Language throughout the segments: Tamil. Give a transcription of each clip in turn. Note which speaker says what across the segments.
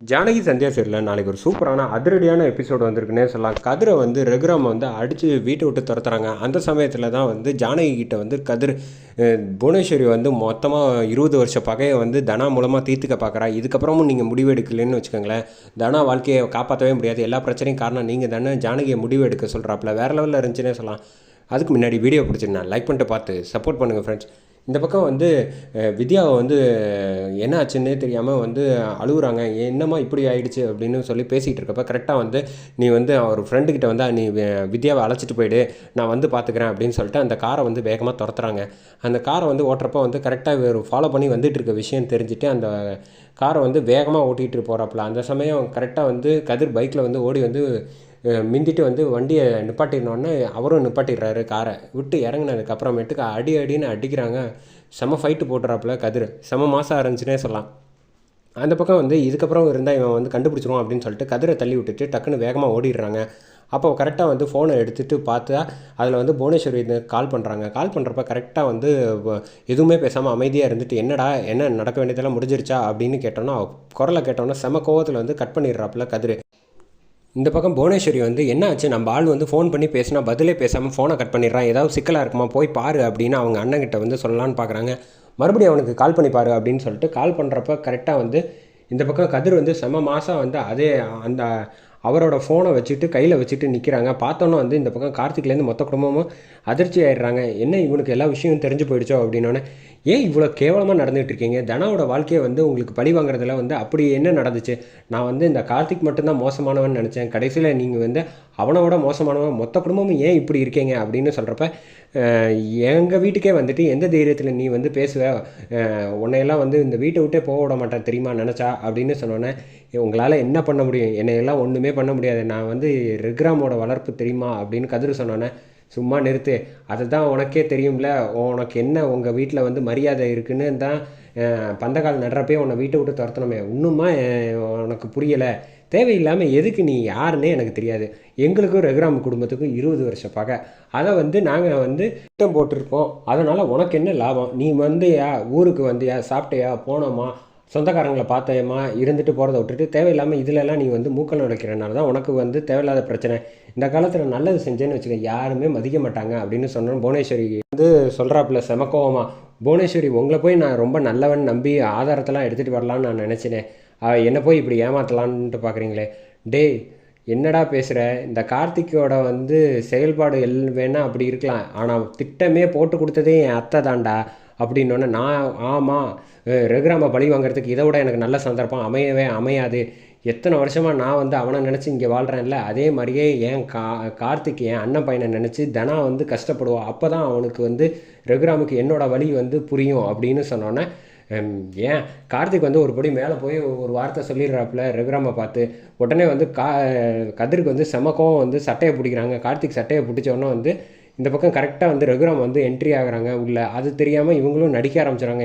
Speaker 1: ஜானகி சந்தியா சீரியலில் நாளைக்கு ஒரு சூப்பரான அதிரடியான எபிசோடு வந்திருக்குன்னே சொல்லலாம். கதிரை வந்து ரகுராம் வந்து அடித்து வீட்டை விட்டு துரத்துறாங்க. அந்த சமயத்தில் தான் வந்து ஜானகி கிட்ட வந்து கதிர் புவனேஸ்வரி வந்து மொத்தமாக இருபது வருஷ பகையை வந்து தனா மூலமாக தீர்த்துக்க பார்க்குறா இதுக்கப்புறமும் நீங்கள் முடிவு எடுக்கலைன்னு வச்சுக்கோங்களேன். தனா வாழ்க்கையை காப்பாற்றவே முடியாது. எல்லா பிரச்சனையும் காரணம் நீங்கள் தானே ஜானகியை முடிவு எடுக்க சொல்கிறாப்புல வேறு லெவலில் இருந்துச்சுன்னே சொல்லலாம். அதுக்கு முன்னாடி வீடியோ பிடிச்சிருந்தேன் லைக் பண்ணிட்டு பார்த்து சப்போர்ட் பண்ணுங்கள் ஃப்ரெண்ட்ஸ் இந்த பக்கம் வந்து வித்யாவை வந்து என்னாச்சுன்னே என்ன ஆச்சுன்னே தெரியாமல் வந்து அழுகுறாங்க. என்னம்மா இப்படி ஆயிடுச்சு அப்படின்னு சொல்லி பேசிகிட்டு இருக்கப்ப கரெக்டாக வந்து நீ வந்து அவர் ஃப்ரெண்டுக்கிட்ட வந்து நீ வித்யாவை அழைச்சிட்டு போயிடு. நான் வந்து பார்த்துக்கிறேன் அப்படின்னு சொல்லிட்டு அந்த காரை வந்து வேகமாக துரத்துறாங்க. அந்த காரை வந்து ஓட்டுறப்ப வந்து கரெக்டாக ஃபாலோ பண்ணி வந்துட்டு இருக்க விஷயம் தெரிஞ்சுட்டு அந்த காரை வந்து வேகமாக ஓட்டிகிட்டு போகிறாப்புல அந்த சமயம் கரெக்டாக வந்து கதிர் பைக்கில் வந்து ஓடி வந்து மிந்திட்டு வந்து வண்டியை நிப்பாட்டினோடனே அவரும் நிப்பாட்டிடுறாரு காரை. விட்டு இறங்குனதுக்கு அப்புறமேட்டுக்கு அடி அடின்னு அடிக்கிறாங்க. செம ஃபைட்டு போட்டுறாப்புல கதிர். செம மாதம் ஆரம்பிச்சுனே சொல்லலாம். அந்த பக்கம் வந்து இதுக்கப்புறம் இருந்தால் இவன் வந்து கண்டுபிடிச்சிருவான் அப்படின்னு சொல்லிட்டு கதிரை தள்ளி விட்டுட்டு டக்குன்னு வேகமாக ஓடிடுறாங்க. அப்போ கரெக்டாக வந்து ஃபோனை எடுத்துகிட்டு பார்த்தா அதில் வந்து புவனேஸ்வரி இது கால் பண்ணுறாங்க கால் பண்ணுறப்ப கரெக்டாக வந்து எதுவுமே பேசாமல் அமைதியாக இருந்துட்டு என்னடா என்ன நடக்க வேண்டியதெல்லாம் முடிஞ்சிருச்சா? அப்படின்னு கேட்டோன்னா குரலை கேட்டோன்னா செம கோவத்தில் வந்து கட் பண்ணிடுறாப்புல கதிர். இந்த பக்கம் புவனேஸ்வரி வந்து என்ன ஆச்சு? நம்ம ஆள் வந்து ஃபோன் பண்ணி பேசினா பதிலே பேசாமல் ஃபோனை கட் பண்ணிடுறான். ஏதாவது சிக்கலாக இருக்குமா? போய் பாரு அப்படின்னு அவங்க அண்ணன்கிட்ட வந்து சொல்லலான்னு பார்க்குறாங்க மறுபடியும் அவனுக்கு கால் பண்ணி பாரு அப்படின்னு சொல்லிட்டு கால் பண்ணுறப்ப கரெக்டாக வந்து இந்த பக்கம் கதிர் வந்து செம மாதம் வந்து அதே அந்த அவரோட ஃபோனை வச்சுட்டு கையில் வச்சுட்டு நிற்கிறாங்க பார்த்தோன்னே வந்து இந்த பக்கம் கார்த்திக்லேருந்து மொத்த குடும்பமும் அதிர்ச்சி ஆயிடுறாங்க. என்ன இவனுக்கு எல்லா விஷயமும் தெரிஞ்சு போயிடுச்சோ அப்படின்னோடனே ஏன் இவ்வளோ கேவலமாக நடந்துகிட்டு இருக்கீங்க? தனாவோட வாழ்க்கையை வந்து உங்களுக்கு பழி வாங்குறதுல வந்து அப்படி என்ன நடந்துச்சு? நான் வந்து இந்த கார்த்திக் மட்டும்தான் மோசமானவன் நினச்சேன். கடைசியில் நீங்கள் வந்து அவனோட மோசமானவன் மொத்த குடும்பமும் ஏன் இப்படி இருக்கீங்க? அப்படின்னு சொல்கிறப்ப எங்கள் வீட்டுக்கே வந்துட்டு எந்த தைரியத்தில் நீ வந்து பேசுவ? உன்னையெல்லாம் வந்து இந்த வீட்டை விட்டே போக விட மாட்டேன் தெரியுமா நினச்சா? அப்படின்னு சொன்னோன்னே உங்களால் என்ன பண்ண முடியும்? என்னையெல்லாம் ஒன்றுமே பண்ண முடியாது. நான் வந்து ரிக்ராமோட வளர்ப்பு தெரியுமா? அப்படின்னு கதிர் சொன்னோன்னே சும்மா நிறுத்து. அதுதான் உனக்கே தெரியும்ல. உனக்கு என்ன? உங்கள் வீட்டில் வந்து மரியாதை இருக்குன்னு தான் பந்தக்கால் நடுறப்பே உன்னை வீட்டை விட்டு துரத்தணுமே. இன்னுமா உனக்கு புரியலை. தேவையில்லாமல் எதுக்கு நீ யாருன்னே எனக்கு தெரியாது. எங்களுக்கும் ரகுராம் குடும்பத்துக்கும் இருபது வருஷ பகை. அதை வந்து நாங்கள் வந்து திட்டம் போட்டிருப்போம். அதனால் உனக்கு என்ன லாபம்? நீ வந்தியா? ஊருக்கு வந்தியா? சாப்பிட்டியா? போனோமா? சொந்தக்காரங்களை பார்த்தேம்மா இருந்துட்டு போகிறத விட்டுட்டு தேவையில்லாமல் இதிலெல்லாம் நீ வந்து மூக்கல் நுழைக்கிறனால தான் உனக்கு வந்து தேவையில்லாத பிரச்சனை. இந்த காலத்தில் நல்லது செஞ்சேன்னு வச்சுக்க யாருமே மதிக்க மாட்டாங்க அப்படின்னு சொன்னோம். புவனேஸ்வரி வந்து சொல்கிறாப்புல செமக்கோவமாக புவனேஸ்வரி உங்களை போய் நான் ரொம்ப நல்லவன் நம்பி ஆதாரத்தெல்லாம் எடுத்துகிட்டு வரலான்னு நான் நினச்சினேன் என்னை போய் இப்படி ஏமாத்தலான்ட்டு பார்க்குறீங்களே டேய் என்னடா பேசுகிற இந்த கார்த்திக்கோட வந்து செயல்பாடு எல் வேணா அப்படி இருக்கலாம். ஆனால் திட்டமே போட்டு கொடுத்ததே என் அத்தை தான்டா அப்படின்னோடனே நான் ஆமாம் ரகுராம பழி வாங்குறதுக்கு இதை விட எனக்கு நல்ல சந்தர்ப்பம் அமையவே அமையாது. எத்தனை வருஷமாக நான் வந்து அவனை நினச்சி இங்கே வாழ்கிறேன்ல அதே மாதிரியே என் கா கார்த்திக் என் அண்ணன் பையனை நினச்சி தனா வந்து கஷ்டப்படுவான் அப்போ தான் அவனுக்கு வந்து ரகுராமுக்கு என்னோடய வழி வந்து புரியும் அப்படின்னு சொன்னோன்னே ஏன்? கார்த்திக் வந்து ஒரு படி மேலே போய் ஒரு வார்த்தை சொல்லிடுறாப்புல ரகுராமை பார்த்து. உடனே வந்து கா கதிருக்கு வந்து செமக்கம் வந்து சட்டையை பிடிக்கிறாங்க. கார்த்திக் சட்டையை பிடிச்ச உடனே வந்து இந்த பக்கம் கரெக்டாக வந்து ரகுராம் வந்து என்ட்ரி ஆகுறாங்க. உள்ள அது தெரியாமல் இவங்களும் நடிக்க ஆரம்பிச்சுறாங்க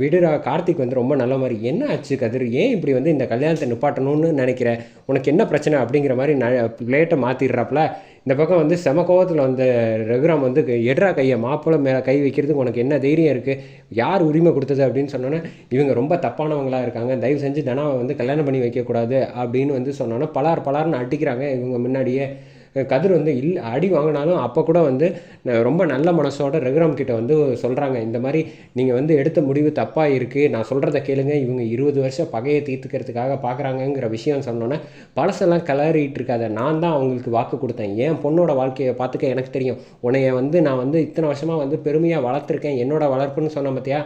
Speaker 1: விடுரா கார்த்திக் வந்து ரொம்ப நல்ல மாதிரி என்ன ஆச்சு கதிர்? ஏன் இப்படி வந்து இந்த கல்யாணத்தை நிப்பாட்டணும்னு நினைக்கிற? உனக்கு என்ன பிரச்சனை? அப்படிங்கிற மாதிரி ந பிளேட்டை மாற்றிடுறாப்புல இந்த பக்கம் வந்து செம கோவத்தில் வந்த ரகுராம் வந்து எட்ரா கையை மாப்பிள்ளை மேலே கை வைக்கிறதுக்கு உனக்கு என்ன தைரியம் இருக்குது யார் உரிமை கொடுத்தது அப்படின்னு சொன்னோன்னே இவங்க ரொம்ப தப்பானவங்களாக இருக்காங்க. தயவு செஞ்சு தனாவை வந்து கல்யாணம் பண்ணி வைக்கக்கூடாது. அப்படின்னு வந்து சொன்னோன்னே பலார் பலார்னு அடிக்கிறாங்க இவங்க முன்னாடியே. கதிர் வந்து இல் அடி வாங்கினாலும் அப்போ கூட வந்து நான் ரொம்ப நல்ல மனசோட ரகுராம் கிட்ட வந்து சொல்கிறாங்க இந்த மாதிரி நீங்கள் வந்து எடுத்த முடிவு தப்பாக இருக்குது நான் சொல்கிறத கேளுங்க. இவங்க இருபது வருஷம் பகையை தீர்த்துக்கிறதுக்காக பார்க்குறாங்கங்கிற விஷயம் சொன்னோன்னே பழசெல்லாம் கிளறிட்டு இருக்காத. நான் தான் அவங்களுக்கு வாக்கு கொடுத்தேன். என் பொண்ணோட வாழ்க்கையை பார்த்துக்க எனக்கு தெரியும். உன்னைய வந்து நான் வந்து இத்தனை வருஷமாக வந்து பெருமையாக வளர்த்துருக்கேன். என்னோட வளர்ப்புன்னு சொன்ன பார்த்தியா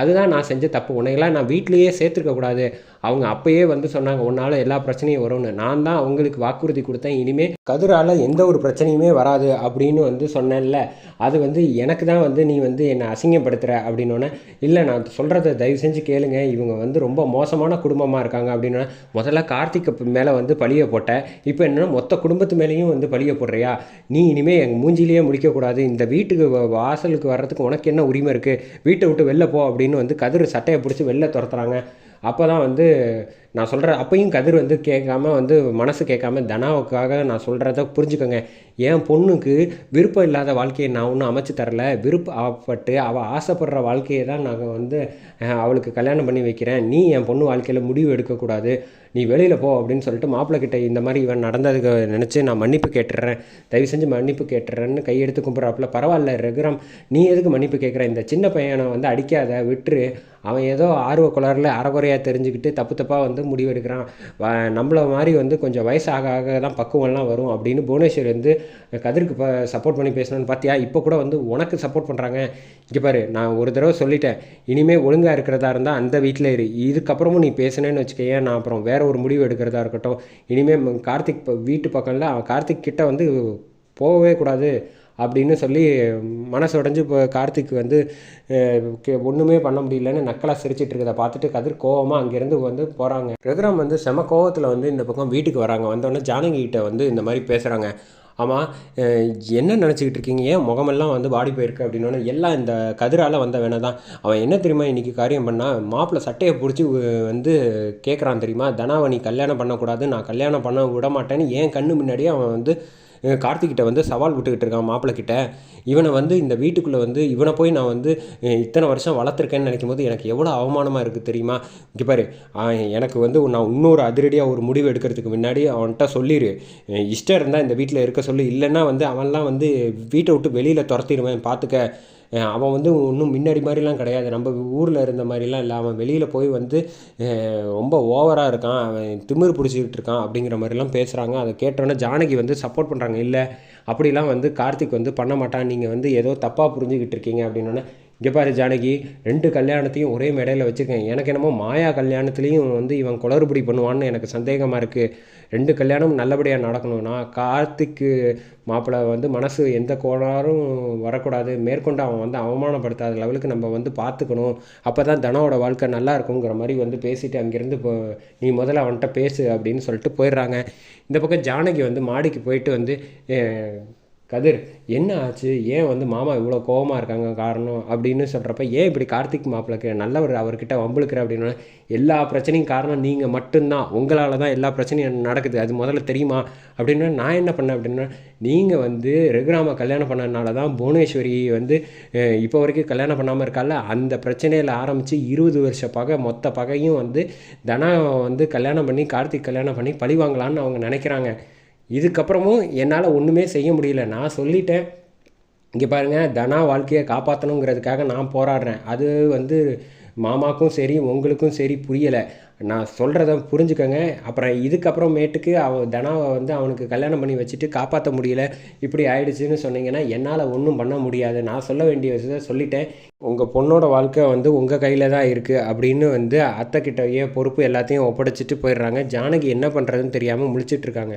Speaker 1: அதுதான் நான் செஞ்ச தப்பு. உன்னையெல்லாம் நான் வீட்டிலேயே சேர்த்துருக்கக்கூடாது அவங்க அப்பயே வந்து சொன்னாங்க உன்னால் எல்லா பிரச்சனையும் வரும்னு. நான் தான் அவங்களுக்கு வாக்குறுதி கொடுத்தேன் இனிமேல் கதிரால் எந்த ஒரு பிரச்சனையுமே வராது அப்படின்னு வந்து சொன்னேன்ல. அது வந்து எனக்கு தான் வந்து நீ வந்து என்னை அசிங்கப்படுத்துகிற அப்படின்னோடனே இல்லை நான் சொல்கிறத தயவு செஞ்சு கேளுங்க. இவங்க வந்து ரொம்ப மோசமான குடும்பமாக இருக்காங்க. அப்படின்னா முதல்ல கார்த்திக் மேலே வந்து பழிய போட்ட. இப்போ என்னென்னா மொத்த குடும்பத்து மேலேயும் வந்து பழிய போடுறியா? நீ இனிமேல் எங்கள் மூஞ்சிலேயே முடிக்கக்கூடாது. இந்த வீட்டுக்கு வாசலுக்கு வர்றதுக்கு உனக்கு என்ன உரிமை இருக்குது வீட்டை விட்டு வெளில போ. அப்படின்னு வந்து கதிர் சட்டையை பிடிச்சி வெளில துரத்துறாங்க. அப்போ தான் வந்து நான் சொல்கிற அப்பையும் கதிர் வந்து கேட்காம வந்து மனசு கேட்காம தனாவுக்காக நான் சொல்கிறத புரிஞ்சுக்கோங்க. என் பொண்ணுக்கு விருப்பம் இல்லாத வாழ்க்கையை நான் ஒன்றும் அமைச்சு தரல. விருப்பப்பட்டு அவள் ஆசைப்படுற வாழ்க்கையை தான் நாங்கள் வந்து அவளுக்கு கல்யாணம் பண்ணி வைக்கிறேன். நீ என் பொண்ணு வாழ்க்கையில் முடிவு எடுக்கக்கூடாது. நீ வெளியில் போ அப்படின்னு சொல்லிட்டு மாப்பிள்ளை கிட்டே இந்த மாதிரி இவன் நடந்ததுக்கு நினச்சி நான் மன்னிப்பு கேட்டுடுறேன் தயவு செஞ்சு மன்னிப்பு கேட்டுறேன்னு கையெடுத்து கும்பிட்றாப்புல பரவாயில்ல ரகுராம் நீ எதுக்கு மன்னிப்பு கேட்குற இந்த சின்ன பையனை வந்து அடிக்காத விட்டுரு. அவன் ஏதோ ஆர்வ குளரில் அறகுறையாக தெரிஞ்சுக்கிட்டு தப்பு தப்பாக வந்து முடிவெடுக்கிறான். வ- நம்மள மாதிரி வந்து கொஞ்சம் வயசு ஆக ஆக தான் பக்குவம்லாம் வரும். அப்படின்னு புவனேஸ்வர் வந்து கதிருக்கு இப்போ சப்போர்ட் பண்ணி பேசணும்னு பார்த்தியா இப்போ கூட வந்து உனக்கு சப்போர்ட் பண்ணுறாங்க இங்கே பாரு நான் ஒரு தடவை சொல்லிட்டேன். இனிமேல் ஒழுங்காக இருக்கிறதா இருந்தால் அந்த வீட்டில் இரு. இதுக்கப்புறமும் நீ பேசுனேன்னு வச்சுக்கையே நான் அப்புறம் வேறு ஒரு முடிவு எடுக்கிறதா இருக்கட்டும். இனிமேல் கார்த்திக் வீட்டு பக்கம்ல கார்த்திக் கிட்ட வந்து போகவே கூடாது அப்படின்னு சொல்லி மனசு உடஞ்சி இப்போ கார்த்திக் வந்து ஒன்றுமே கே- பண்ண முடியலன்னு நக்கலாக சிரிச்சிட்டு இருக்கதை பார்த்துட்டு கதிர் கோவமாக அங்கேருந்து வந்து போகிறாங்க ரகுராம் வந்து செம கோவத்தில் வந்து இந்த பக்கம் வீட்டுக்கு வராங்க. வந்தோடனே ஜானகிட்ட வந்து இந்த மாதிரி பேசுகிறாங்க ஆமாம் என்ன நினச்சிக்கிட்டு இருக்கீங்க? ஏன் முகமெல்லாம் வந்து வாடி போயிருக்கு அப்படின்னோடனே எல்லாம் இந்த கதிரால் வந்த வேணா தான். அவன் என்ன தெரியுமா இன்றைக்கி காரியம் பண்ணால் மாப்பிள்ளை சட்டையை பிடிச்சி வந்து கேட்குறான் தெரியுமா? தனாவை நீ கல்யாணம் பண்ணக்கூடாது நான் கல்யாணம் பண்ண விட மாட்டேன்னு என் கண்ணு முன்னாடியே அவன் வந்து அஹ், கார்த்திக்கிட்ட வந்து சவால் விட்டுக்கிட்டு இருக்கான் மாப்பிள்ளை கிட்ட இவனை வந்து இந்த வீட்டுக்குள்ளே வந்து இவனை போய் நான் வந்து இத்தனை வருஷம் வளர்த்துருக்கேன்னு நினைக்கும் போது எனக்கு எவ்வளோ அவமானமாக இருக்குது தெரியுமா? இங்கே பாரு எனக்கு வந்து நான் இன்னொரு அதிரடியாக ஒரு முடிவு எடுக்கிறதுக்கு முன்னாடி அவன்கிட்ட சொல்லிடு இஷ்டம் இருந்தால் இந்த வீட்டில் இருக்க சொல்லி. இல்லைன்னா வந்து அவன்லாம் வந்து வீட்டை விட்டு வெளியில் துரத்திடுவேன் பார்த்துக்க அவன் வந்து இன்னும் முன்னாடி மாதிரிலாம் கிடையாது. நம்ம ஊரில் இருந்த மாதிரிலாம் இல்லை. அவன் வெளியில் போய் வந்து ரொம்ப ஓவராக இருக்கான். அவன் திமிர் பிடிச்சிக்கிட்டு இருக்கான் அப்படிங்கிற மாதிரிலாம் பேசுகிறாங்க அதை கேட்டோன்னே ஜானகி வந்து சப்போர்ட் பண்ணுறாங்க இல்லை அப்படிலாம் வந்து கார்த்திக் வந்து பண்ண மாட்டான். நீங்கள் வந்து ஏதோ தப்பாக புரிஞ்சுக்கிட்டு இருக்கீங்க. அப்படின்னோடனே இங்கே பாரு ஜானகி ரெண்டு கல்யாணத்தையும் ஒரே மேடையில் வச்சுருக்கேன். எனக்கு என்னமோ மாயா கல்யாணத்துலேயும் வந்து இவன் குளறுபடி பண்ணுவான்னு எனக்கு சந்தேகமாக இருக்குது ரெண்டு கல்யாணமும் நல்லபடியாக நடக்கணும்னா கார்த்திக்கு மாப்பிள்ளை வந்து மனசு எந்த கோளாறும் வரக்கூடாது. மேற்கொண்டு அவன் வந்து அவமானப்படுத்தாத லெவலுக்கு நம்ம வந்து பார்த்துக்கணும் அப்போ தான் தனோட வாழ்க்கை நல்லா இருக்குங்கிற மாதிரி வந்து பேசிட்டு அங்கேருந்து இப்போ நீ முதல்ல அவன்கிட்ட பேசு அப்படின்னு சொல்லிட்டு போயிடுறாங்க. இந்த பக்கம் ஜானகி வந்து மாடிக்கு போயிட்டு வந்து கதிர் என்ன ஆச்சு? ஏன் வந்து மாமா இவ்வளோ கோவமாக இருக்காங்க? காரணம் அப்படின்னு சொல்கிறப்ப ஏன் இப்படி கார்த்திக் மாப்பிளைக்கு நல்லவர் அவர்கிட்ட வம்பிழுக்கிற அப்படின்னா எல்லா பிரச்சனையும் காரணம் நீங்கள் மட்டும்தான். உங்களால் தான் எல்லா பிரச்சனையும் நடக்குது. அது முதல்ல தெரியுமா? அப்படின்னா நான் என்ன பண்ணேன் அப்படின்னா நீங்கள் வந்து ரகுராம கல்யாணம் பண்ணதுனால தான் புவனேஸ்வரி வந்து இப்போ வரைக்கும் கல்யாணம் பண்ணாமல் இருக்கால. அந்த பிரச்சனையில் ஆரம்பித்து இருபது வருஷ பகை மொத்த பகையும் வந்து தனா வந்து கல்யாணம் பண்ணி கார்த்திக் கல்யாணம் பண்ணி பழி வாங்கலான்னு அவங்க நினைக்கிறாங்க. இதுக்கப்புறமும் என்னால் ஒன்றுமே செய்ய முடியல. நான் சொல்லிட்டேன். இங்கே பாருங்கள் தனா வாழ்க்கையை காப்பாற்றணுங்கிறதுக்காக நான் போராடுறேன். அது வந்து மாமாக்கும் சரி உங்களுக்கும் சரி புரியலை. நான் சொல்கிறத புரிஞ்சுக்கோங்க. அப்புறம் இதுக்கப்புறமேட்டுக்கு அவ தனாவை வந்து அவனுக்கு கல்யாணம் பண்ணி வச்சுட்டு காப்பாற்ற முடியல. இப்படி ஆயிடுச்சுன்னு சொன்னீங்கன்னா என்னால் ஒன்றும் பண்ண முடியாது. நான் சொல்ல வேண்டிய விஷயத்த சொல்லிட்டேன். உங்கள் பொண்ணோட வாழ்க்கை வந்து உங்கள் கையில் தான் இருக்குது அப்படின்னு வந்து அத்தைக்கிட்டயே பொறுப்பு எல்லாத்தையும் ஒப்படைச்சிட்டு போயிடுறாங்க. ஜானகி என்ன பண்ணுறதுன்னு தெரியாமல் முழிச்சிட்ருக்காங்க